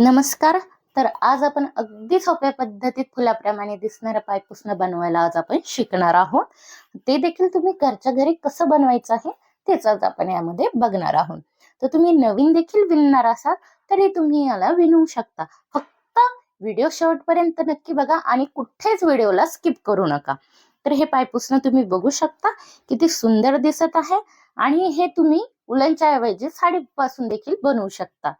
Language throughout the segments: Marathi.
नमस्कार. तर आज आपण अगदी सोप्या पद्धतीत फुलाप्रमाणे दिसणारं पायपुसणं बनवायला आज आपण शिकणार आहोत. ते देखील तुम्ही घरच्या घरी कसं बनवायचं आहे तेच आज आपण यामध्ये बघणार आहोत. तर तुम्ही नवीन देखील विणणार असाल तरी तुम्ही याला विणू शकता. फक्त व्हिडिओ शेवटपर्यंत नक्की बघा आणि कुठेच व्हिडिओला स्किप करू नका. तर हे पायपुसणं तुम्ही बघू शकता किती सुंदर दिसत आहे आणि हे तुम्ही उलनच्या ऐवजी साडीपासून देखील बनवू शकता.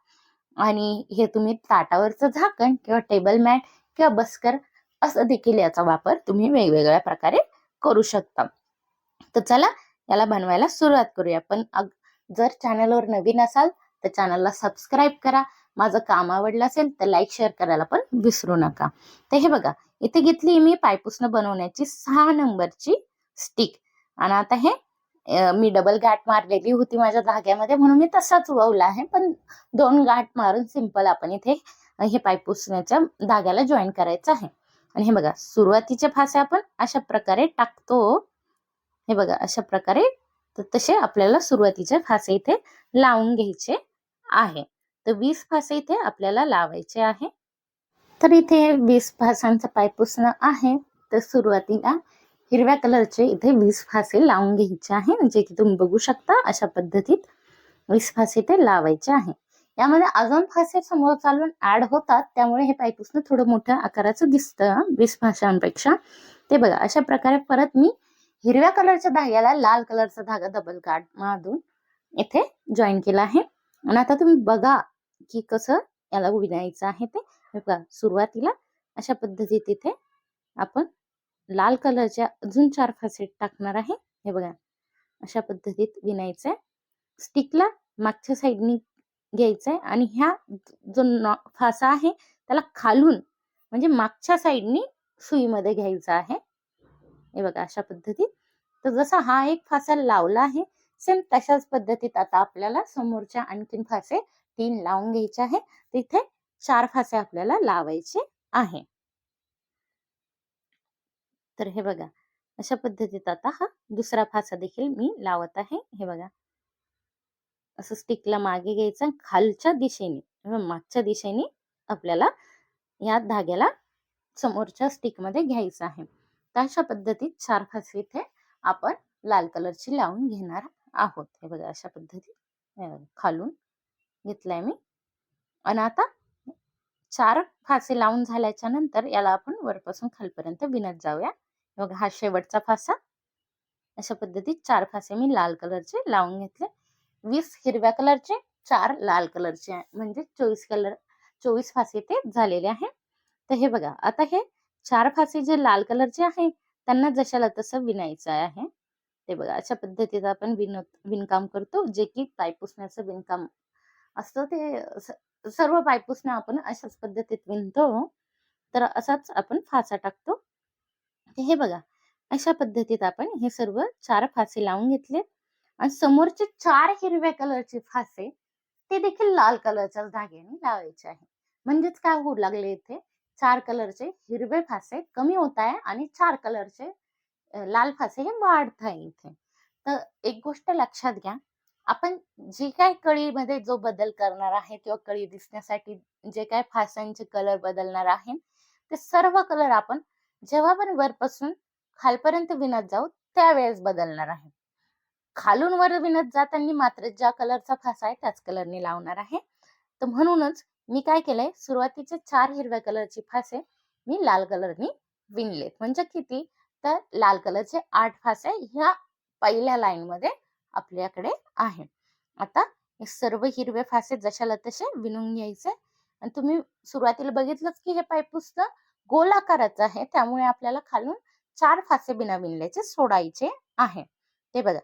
आणि हे तुम्ही ताटावरचं झाकण किंवा टेबल मॅट किंवा बस्कर असं देखील याचा वापर तुम्ही वेगवेगळ्या प्रकारे करू शकता. तर चला याला बनवायला सुरुवात करूया. पण जर चॅनलवर नवीन असाल तर चॅनलला सबस्क्राईब करा. माझं काम आवडलं असेल तर लाईक शेअर करायला पण विसरू नका. तर हे बघा इथे घेतली मी पायपुसणं बनवण्याची सहा नंबरची स्टिक आणि आता हे मी डबल गाठ मारलेली होती माझ्या धाग्यामध्ये म्हणून मी तसाच ववला आहे. पण दोन गाठ मारून सिंपल आपण इथे हे पाईप पुसण्याच्या धाग्याला जॉईन करायचं आहे. आणि हे बघा सुरुवातीचे फासे आपण अशा प्रकारे टाकतो. हे बघा अशा प्रकारे तर तसे आपल्याला सुरुवातीचे फासे इथे लावून घ्यायचे आहे. तर वीस फासे इथे आपल्याला लावायचे आहे. तर इथे वीस फासांचं पाय पुसणं आहे. तर सुरुवातीला हिरव्या कलरचे इथे वीस फासे लावून घ्यायचे आहे जे की तुम्ही बघू शकता अशा पद्धतीत वीस फासे ते लावायचे आहे यामध्ये अजून फासे समोर चालून ऍड होतात त्यामुळे हे पायपुसणं थोडं मोठ्या आकाराचं दिसतं वीस फाशांपेक्षा. ते बघा अशा प्रकारे परत मी हिरव्या कलरच्या धाग्याला लाल कलरचा धागा डबल गाठ मारून इथे जॉईन केला आहे. आणि आता तुम्ही बघा की कसं याला विणायचं आहे ते. बघा सुरुवातीला अशा पद्धतीत इथे आपण लाल कलरच्या अजून चार फासे टाकणार आहे. हे बघा. अशा पद्धतीत विणायचंय. स्टिकला मागच्या साईडनी घ्यायचंय आणि ह्या जो नॉ- फासा आहे त्याला खालून म्हणजे मागच्या साईडनी सुईमध्ये घ्यायचा आहे. हे बघा अशा पद्धतीत. तर जसा हा एक फासा लावला आहे सेम तशाच पद्धतीत आता आपल्याला समोरच्या आणखीन फासे तीन लावून घ्यायचे आहे. तिथे चार फासे आपल्याला लावायचे आहे. तर हे बघा अशा पद्धतीत आता हा दुसरा फासा देखील मी लावत आहे. हे बघा. असं स्टिकला मागे घ्यायचं खालच्या दिशेने मागच्या दिशेने आपल्याला या धाग्याला समोरच्या स्टिकमध्ये घ्यायचं आहे. तर अशा पद्धतीत चार फासे इथे आपण लाल कलरची लावून घेणार आहोत. हे बघा अशा पद्धतीत खालून घेतलाय मी. आणि आता चार फासे लावून झाल्याच्यानंतर याला आपण वरपासून खालपर्यंत विणत जाऊया. बघा हा शेवटचा फासा. अशा पद्धतीत चार फासे मी लाल कलरचे लावून घेतले. वीस हिरव्या कलरचे चार लाल कलरचे आहे. म्हणजे चोवीस कलर चोवीस फासे ते झालेले आहे. तर हे बघा आता हे चार फासे जे लाल कलरचे आहे त्यांना जशाला तसं विणायचं आहे. ते बघा अशा पद्धतीत आपण विण विणकाम करतो जे की पाय पुसण्याचं विणकाम असतं. ते सर्व पायपुसणं आपण अशाच पद्धतीत विणतो. तर असाच आपण फासा टाकतो. तर हे बघा अशा पद्धतीत आपण हे सर्व चार फासे लावून घेतले आणि समोरचे चार हिरव्या कलरचे फासे ते देखील लाल कलरच्या धाग्याने लावायचे आहे. म्हणजेच काय होऊ लागले इथे? चार कलरचे हिरवे फासे कमी होत आहे आणि चार कलरचे लाल फासे हे वाढत आहे इथे. तर एक गोष्ट लक्षात घ्या आपण जे काय कळीमध्ये जो बदल करणार आहे किंवा कळी दिसण्यासाठी जे काय फासांचे कलर बदलणार आहे ते सर्व कलर आपण जेव्हा पण वरपासून खालपर्यंत विणत जाऊ त्यावेळेस बदलणार आहे. खालून वर विणत जाताना मात्र ज्या कलरचा फासा आहे त्याच कलरने लावणार आहे. तर म्हणूनच मी काय केलंय सुरुवातीचे चार हिरव्या कलरचे फासे मी लाल कलरने विणलेत. म्हणजे किती? तर लाल कलरचे आठ फासे ह्या पहिल्या लाईन मध्ये आपल्याकडे आहे. आता हे सर्व हिरवे फासे जशाला तसे विणून घ्यायचे. आणि तुम्ही सुरुवातीला बघितलंच की हे पाईप गोलाकाराचं गोल आहे. त्यामुळे आपल्याला खालून चार फासे बिना विणल्याचे सोडायचे आहे. ते बघा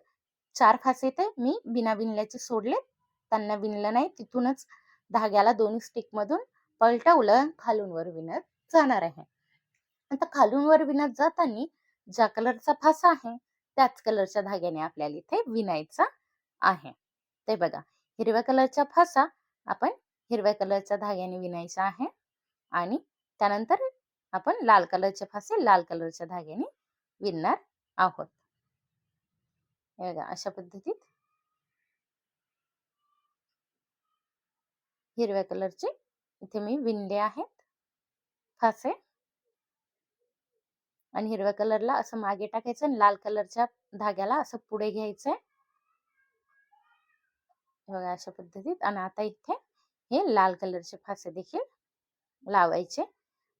चार फासे ते मी बिना विणल्याचे सोडले. त्यांना विणलं नाही तिथूनच धाग्याला दोन्ही स्टिक मधून पलटवलं खालून वर विणत जाणार आहे. आता खालून वर विणत जाताना ज्या कलरचा फासा आहे त्याच कलरच्या धाग्याने आपल्याला इथे विणायचा आहे. ते बघा हिरव्या कलरचा फासा आपण हिरव्या कलरच्या धाग्याने विणायचा आहे. आणि त्यानंतर आपण लाल कलरचे फासे लाल कलरच्या धाग्याने विणणार आहोत. हे बघा अशा पद्धतीत हिरव्या कलरचे इथे मी विणले आहेत फासे. आणि हिरव्या कलरला असं मागे टाकायचं आणि लाल कलरच्या धाग्याला असं पुढे घ्यायचंय. बघा अशा पद्धतीत. आणि आता इथे हे लाल कलरचे फासे देखील लावायचे.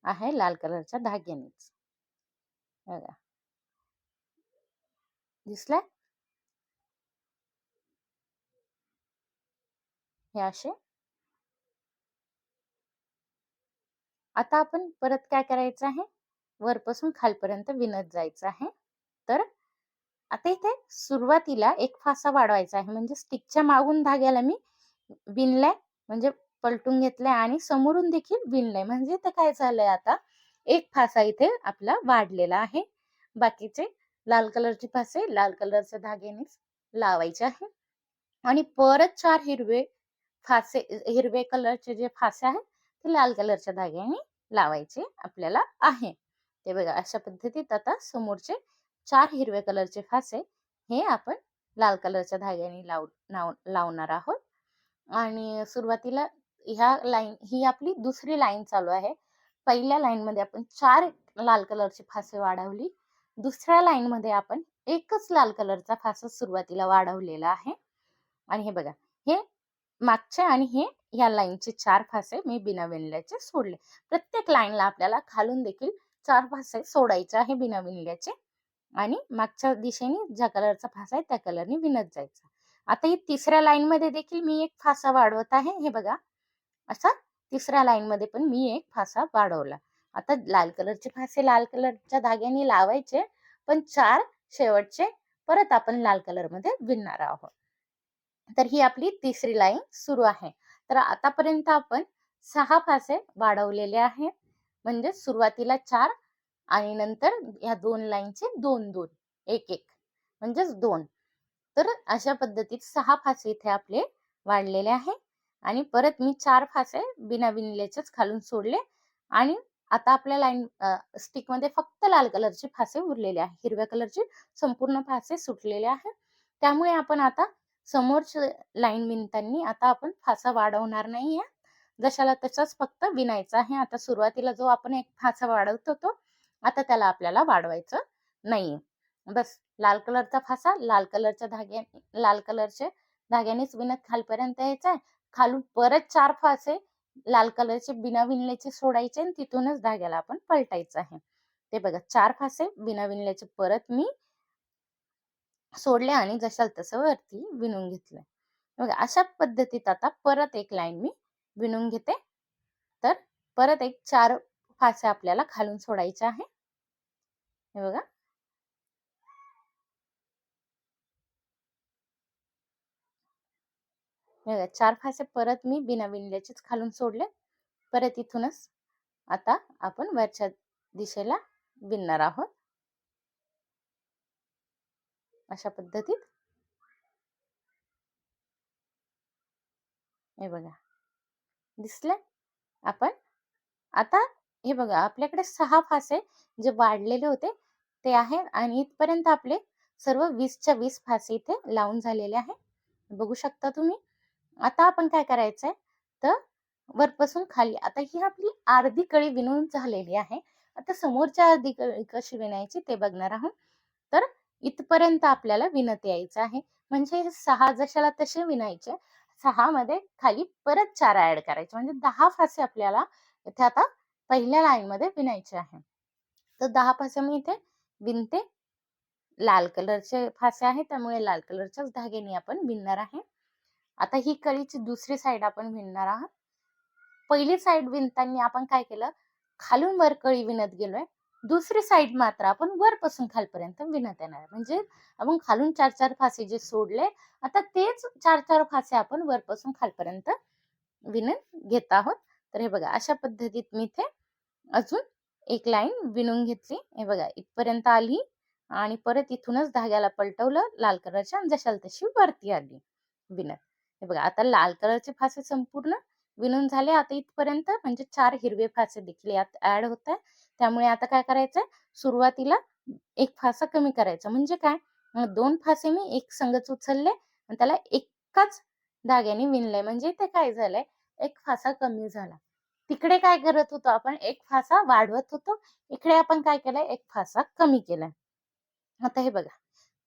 आहे लाल कलरच्या धाग्यानेच. बघा. दिसलाय? हे असे? आता आपण परत काय करायचं आहे? वरपासून खालपर्यंत विणत जायचं आहे. तर आता इथे सुरुवातीला एक फासा वाढवायचा आहे. म्हणजे स्टिकच्या मागून धाग्याला मी विणलाय. म्हणजे पलटून घेतलाय आणि समोरून देखील विणलंय. म्हणजे ते काय झालंय आता? एक फासा इथे आपला वाढलेला आहे. बाकीचे लाल कलरचे फासे लाल कलरच्या धाग्यानेच लावायचे आहे. आणि परत चार हिरवे फासे हिरवे कलरचे जे फासे आहेत ते लाल कलरच्या धाग्याने लावायचे आपल्याला आहे. ते बघा अशा पद्धतीत आता समोरचे चार हिरवे कलरचे फासे हे आपण लाल कलरच्या धाग्याने लाव लावणार आहोत. आणि सुरुवातीला ह्या लाईन ही आपली दुसरी लाईन चालू आहे. पहिल्या लाईनमध्ये आपण चार लाल कलरची फासे वाढवली. दुसऱ्या लाईनमध्ये आपण एकच लाल कलरचा फासा सुरुवातीला वाढवलेला आहे. आणि हे बघा हे मागचे आणि हे या लाईनचे चार फासे मी बिना विणल्याचे सोडले. प्रत्येक लाईनला आपल्याला खालून देखील चार फासे सोडायचे आहे बिना विणल्याचे आणि मागच्या दिशेने ज्या कलरचा फासा आहे त्या कलरने विणत जायचा. आता ही तिसऱ्या लाईनमध्ये देखील मी एक फासा वाढवत आहे. हे बघा असा तिसऱ्या लाईनमध्ये पण मी एक फासा वाढवला. आता लाल कलरचे फासे लाल कलरच्या धाग्याने लावायचे पण चार शेवटचे परत आपण लाल कलरमध्ये विणणार आहोत. तर ही आपली तिसरी लाईन सुरू आहे. तर आतापर्यंत आपण सहा फासे वाढवलेले आहेत. म्हणजे सुरुवातीला चार आणि नंतर या दोन लाईनचे दोन दोन एक एक म्हणजेच दोन. तर अशा पद्धतीत सहा फासे इथे आपले वाढलेले आहे आणि परत मी चार फासे बिना विणल्याचेच खालून सोडले आणि आता आपल्या लाईन स्टिकमध्ये फक्त लाल कलरचे फासे उरलेले आहे हिरव्या कलरचे संपूर्ण फासे सुटलेले आहे त्यामुळे आपण आता समोरच्या लाईन विणताना आता आपण फासा वाढवणार नाहीये. जशाला तसाच फक्त विणायचा आहे. आता सुरुवातीला जो आपण एक फासा वाढवत होतो आता त्याला आपल्याला वाढवायचं नाहीये. बस लाल कलरचा फासा लाल कलरच्या धाग्या लाल कलरचे धाग्यानेच विणत खालपर्यंत यायचा खालून परत चार फासे लाल कलरचे बिना विणल्याचे सोडायचे आणि तिथूनच धाग्याला आपण पलटायचं आहे. ते बघा चार फासे बिना विणल्याचे परत मी सोडले आणि जशाल तसं वरती विणून घेतलं बघा अशा पद्धतीत आता परत एक लाईन मी विणून घेते. तर परत एक चार फासे आपल्याला खालून सोडायचे आहे. हे बघा बघा चार फासे परत मी बिना विणल्याचेच खालून सोडले. परत इथूनच आता आपण वरच्या दिशेला विणणार आहोत. अशा पद्धतीत. हे बघा. दिसले? आपण आता हे बघा आपल्याकडे सहा फासे जे वाढलेले होते ते आहेत आणि इथपर्यंत आपले सर्व वीसच्या वीस फासे इथे लावून झालेले आहे. बघू शकता तुम्ही? आता आपण काय करायचंय? तर वरपासून खाली. आता ही आपली अर्धी कळी विणून झालेली आहे. आता समोरच्या अर्धी कळी कशी विणायची ते बघणार आहोत. तर इथपर्यंत आपल्याला विणत यायचं आहे. म्हणजे सहा जशाला तसे विणायचे. सहा मध्ये खाली परत चार ऍड करायचे. म्हणजे दहा फासे आपल्याला इथे आता पहिल्या लाईन मध्ये विणायचे आहे. तर दहा फासे मी इथे विणते. लाल कलरचे फासे आहे त्यामुळे लाल कलरच्याच धागेने आपण विणणार आहे. आता ही कळीची दुसरी साईड आपण विणणार आहोत. पहिली साईड विणताना आपण काय केलं? खालून वर कळी विणत गेलोय. दुसरी साईड मात्र आपण वरपासून खालपर्यंत विणत येणार म्हणजे आपण खालून चार चार फासे जे सोडले आता तेच चार चार फासे आपण वरपासून खालपर्यंत विणून घेत आहोत. तर हे बघा अशा पद्धतीत मी इथे अजून एक लाईन विणून घेतली. हे बघा इथपर्यंत आली आणि परत इथूनच धाग्याला पलटवलं लाल कलरच्या जशाल तशी वरती आली विणत. हे बघा आता लाल कलरचे फासे संपूर्ण विणून झाले. आता इथपर्यंत म्हणजे चार हिरवे फासे देखील यात ऍड होत आहे त्यामुळे आता काय करायचंय? सुरुवातीला एक फासा कमी करायचा. म्हणजे काय? दोन फासे मी एक संगच उचलले आणि त्याला एकाच धाग्याने विणलंय. म्हणजे ते काय झालंय? एक फासा कमी झाला. तिकडे काय करत होतो आपण? एक फासा वाढवत होतो. इकडे आपण काय केलंय? एक फासा कमी केलाय. आता हे बघा.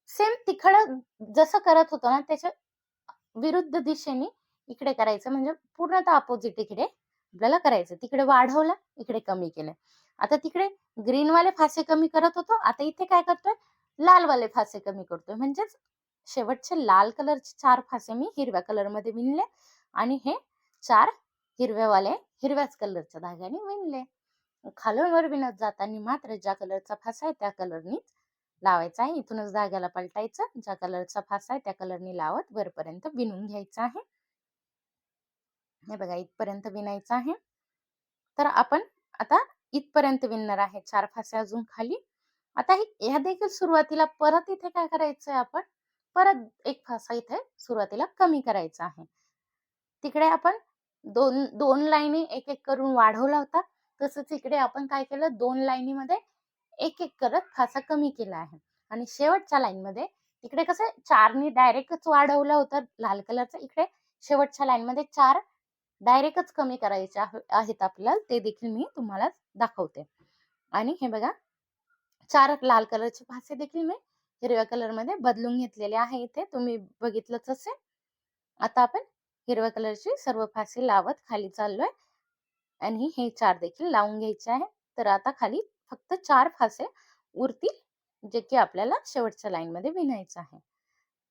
सेम तिकडं जसं करत होतो ना त्याच्या विरुद्ध दिशेने इकडे करायचं. म्हणजे पूर्णतः अपोजिट इकडे आपल्याला करायचं. तिकडे वाढवलं इकडे कमी केलं. आता तिकडे ग्रीन वाले फासे कमी करत होतो. आता इथे काय करतोय? लाल वाले फासे कमी करतोय. म्हणजेच शेवटचे लाल कलरचे चार फासे मी हिरव्या कलरमध्ये विणले आणि हे चार हिरव्यावाले हिरव्याच कलरच्या धाग्याने विणले. खालून वर विणत जाताना मात्र ज्या कलरचा फासा आहे त्या कलरनी लावायचा आहे. इथूनच धाग्याला पलटायचं. ज्या कलरचा फासा आहे त्या कलरनी लावत वरपर्यंत विणून घ्यायचं आहे. हे बघा इथपर्यंत विणायचं आहे. तर आपण आता इथपर्यंत विणणार आहे. चार फासे अजून खाली. आता ह्या देखील सुरुवातीला परत इथे काय करायचंय आपण? परत एक फासा इथे सुरुवातीला कमी करायचा आहे. तिकडे आपण दोन दोन लाईनी एक एक करून वाढवला होता. तसंच इकडे आपण काय केलं? दोन लाईनीमध्ये एक एक करत फासा कमी केला आहे. आणि शेवटच्या लाईनमध्ये तिकडे कसं चारनी डायरेक्टच वाढवलं होतं लाल कलरचं. इकडे शेवटच्या लाईनमध्ये चार डायरेक्टच कमी करायचे आहेत आपल्याला. ते देखील मी तुम्हाला दाखवते. आणि हे बघा चार लाल कलरचे फासे देखील मी हिरव्या कलरमध्ये बदलून घेतलेले आहे इथे. तुम्ही बघितलंच असेल. आता आपण हिरव्या कलरची सर्व फासे लावत खाली चाललोय. आणि हे चार देखील लावून घ्यायचे आहे. तर आता खाली फक्त चार फासे उरतील जे की आपल्याला शेवटच्या लाईन मध्ये विणायचं आहे.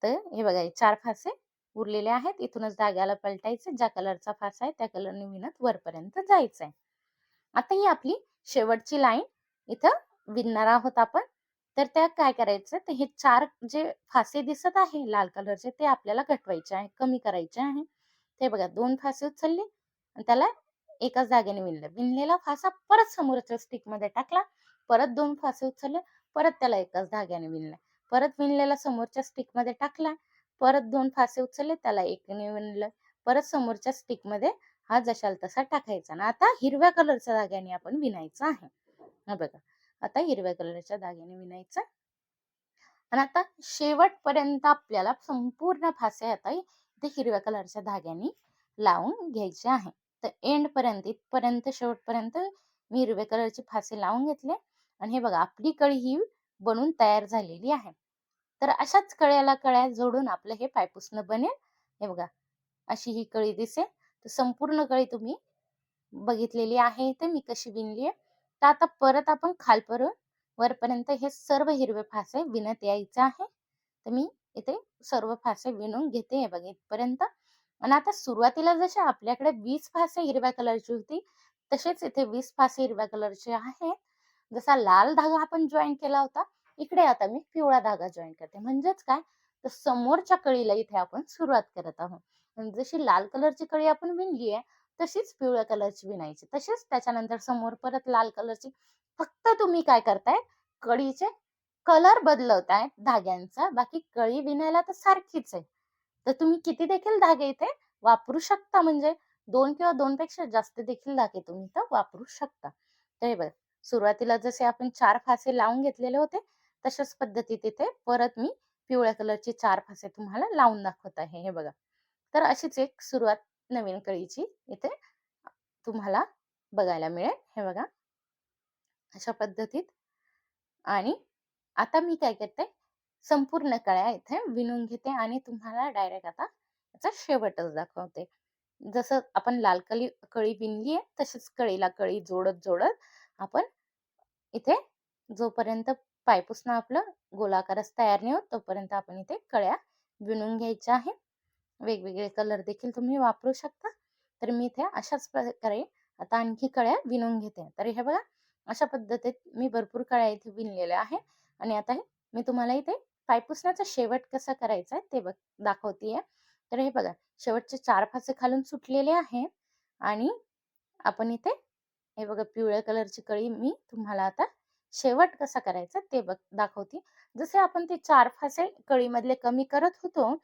तर हे बघा हे चार फासे उरलेले आहेत. इथूनच धाग्याला पलटायचे. ज्या कलरचा फासा आहे त्या कलरने विणत वरपर्यंत जायचं आहे आता ही आपली शेवटची लाईन इथं विणणार आहोत आपण. तर त्या काय करायचं तर हे चार जे फासे दिसत आहे लाल कलरचे ते आपल्याला घटवायचे आहे कमी करायचे आहे. ते बघा दोन फासे उचलले आणि त्याला एकाच जागेने विणलं. विणलेला फासा परत समोरच्या स्टिकमध्ये टाकला परत दोन फासे उचलले परत त्याला एकाच धाग्याने विणले. परत विणलेला समोरच्या स्टिकमध्ये टाकला परत दोन फासे उचलले त्याला एकने विणलं. परत समोरच्या स्टिकमध्ये हा जशाल तसा टाकायचा. ना आता हिरव्या कलरच्या धाग्याने आपण विणायचा आहे. हा बघा आता हिरव्या कलरच्या धाग्याने विणायचा. आणि आता शेवटपर्यंत आपल्याला संपूर्ण फासे आता इथे हिरव्या कलरच्या धाग्याने लावून घ्यायचे आहे. तर एंडपर्यंत इथपर्यंत शेवटपर्यंत मी हिरव्या कलरचे फासे लावून घेतले आणि हे बघा आपली कळी ही बनून तयार झालेली आहे. तर अशाच कळ्याला कळ्या जोडून आपलं हे पायपुसणं बनेल. हे बघा अशी ही कळी दिसेल. तर संपूर्ण कळी तुम्ही बघितलेली आहे इथे मी कशी विणली आहे. तर आता परत आपण खालपरून वरपर्यंत हे सर्व हिरवे फासे विणत यायचे आहे. तर मी इथे सर्व फासे विणून घेते हे बघा इथपर्यंत. आणि आता सुरुवातीला जसे आपल्याकडे वीस फासे हिरव्या कलरची होती तसेच इथे वीस फासे हिरव्या कलरचे आहेत. जसा लाल धागा आपण जॉईन केला होता इकडे आता मी पिवळा धागा जॉईन करते. म्हणजेच काय? तर समोरच्या कळीला इथे आपण सुरुवात करत आहोत. जशी लाल कलरची कळी आपण विणली आहे तशीच पिवळ्या कलरची विणायची. तशीच त्याच्यानंतर समोर परत लाल कलरची. फक्त तुम्ही काय करताय? कळीचे कलर बदलवताय धाग्यांचा. बाकी कळी विणायला तर सारखीच आहे. तर तुम्ही किती देखील धागे इथे वापरू शकता? म्हणजे दोन किंवा दोन पेक्षा जास्त देखील धागे तुम्ही इथं वापरू शकता. तर बघ सुरुवातीला जसे आपण चार फासे लावून घेतलेले होते तशाच पद्धतीत इथे परत मी पिवळ्या कलरचे चार फासे तुम्हाला लावून दाखवत आहे. हे बघा. तर अशीच एक सुरुवात नवीन कळीची इथे तुम्हाला बघायला मिळेल. हे बघा. अशा पद्धतीत. आणि आता मी काय करते? संपूर्ण कळ्या इथे विणून घेते आणि तुम्हाला डायरेक्ट आता याचा शेवटच दाखवते. जसं आपण लाल कळी कळी विणली आहे तशीच कळीला कळी जोडत जोडत आपण इथे जोपर्यंत पायपुसणं आपलं गोलाकारच तयार नाही होत तोपर्यंत आपण इथे कळ्या विणून घ्यायच्या आहे वेगवेगळे कलर देखील तुम्ही वापरू शकता. तर मी इथे अशाच प्रकारे आता आणखी कळ्या विणून घेते. तर हे बघा अशा पद्धतीत मी भरपूर कळ्या इथे विणलेल्या आहे आणि आता हे मी तुम्हाला इथे पायपुसण्याचा शेवट कसा करायचा आहे ते बघ दाखवतीये. तर हे बघा शेवटचे चार फासे खालून सुटलेले आहे आणि आपण इथे हे बघा पिवळ्या कलरची कळी मी तुम्हाला आता शेवट कसा करायचा ते बघ दाखवते. जसे आपण ते चार फासे कळीमधले कमी करत होतो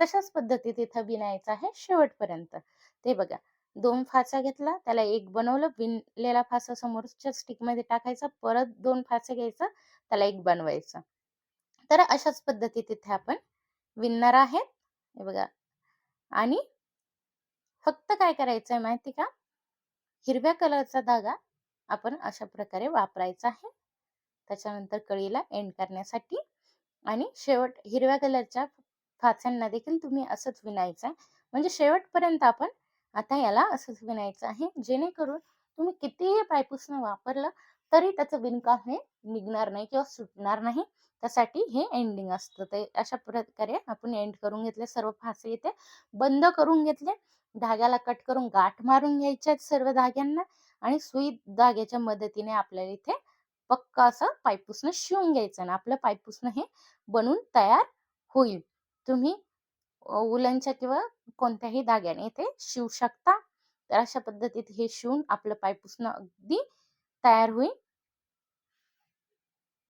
तशाच पद्धतीत इथं विणायचं आहे शेवटपर्यंत. ते बघा दोन फासा घेतला त्याला एक बनवलं विणलेला फासा समोरच्या स्टिकमध्ये टाकायचा परत दोन फासे घ्यायचा त्याला एक बनवायचं. तर अशाच पद्धतीत इथे आपण विणणार आहेत. हे बघा. आणि फक्त काय करायचंय माहिती का? हिरव्या कलरचा धागा आपण अशा प्रकारे वापरायचा आहे. त्याच्यानंतर कळीला एंड करण्यासाठी. आणि शेवट हिरव्या कलरच्या फाच्यांना देखील तुम्ही असंच विणायचं आहे. म्हणजे शेवटपर्यंत आपण आता याला असंच विणायचं आहे. जेणेकरून तुम्ही कितीही पायपुसणं वापरलं तरी त्याचं विणकाम हे निघणार नाही किंवा सुटणार नाही. त्यासाठी हे एंडिंग असतं. ते अशा प्रकारे आपण एंड करून घेतले सर्व फासे इथे बंद करून घेतले. धाग्याला कट करून गाठ मारून घ्यायच्या सर्व धाग्यांना आणि सुई धाग्याच्या मदतीने आपल्याला इथे पक्क असं पायपुसणं शिवून घ्यायचं आणि आपलं पायपुसणं हे बनून तयार होईल. तुम्ही उलनच्या किंवा कोणत्याही धाग्याने इथे शिवू शकता. तर अशा पद्धतीत हे शिवून आपलं पायपुसणं अगदी तयार होईल.